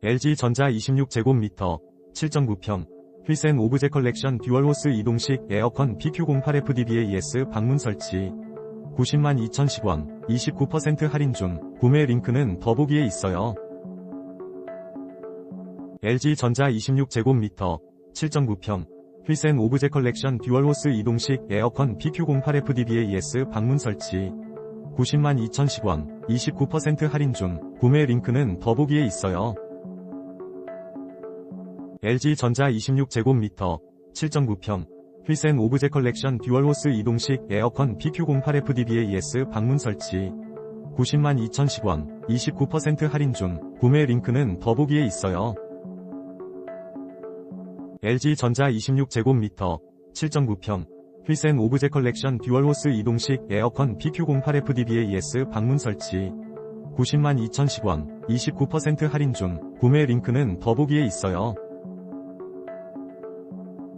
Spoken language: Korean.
LG전자 26제곱미터 7.9평 휘센 오브제 컬렉션 듀얼호스 이동식 에어컨 PQ08FDBAES 방문 설치 90만 2,010원 29% 할인 중 구매 링크는 더보기에 있어요. LG전자 26제곱미터 7.9평 휘센 오브제 컬렉션 듀얼호스 이동식 에어컨 PQ08FDBAES 방문 설치 90만 2,010원 29% 할인 중 구매 링크는 더보기에 있어요. LG전자 26제곱미터 7.9평 휘센 오브제 컬렉션 듀얼호스 이동식 에어컨 PQ08FDBAES 방문 설치 90만 2,010원 29% 할인 중 구매 링크는 더보기에 있어요. LG전자 26제곱미터 7.9평 휘센 오브제 컬렉션 듀얼호스 이동식 에어컨 PQ08FDBAES 방문 설치 90만 2,010원 29% 할인 중 구매 링크는 더보기에 있어요. '휘센 오브제 컬렉션 듀얼호스 이동식 에어컨 PQ08FDBAES 방문 설치 90만 2,010원 29% 할인 중 구매 링크는 더보기에 있어요.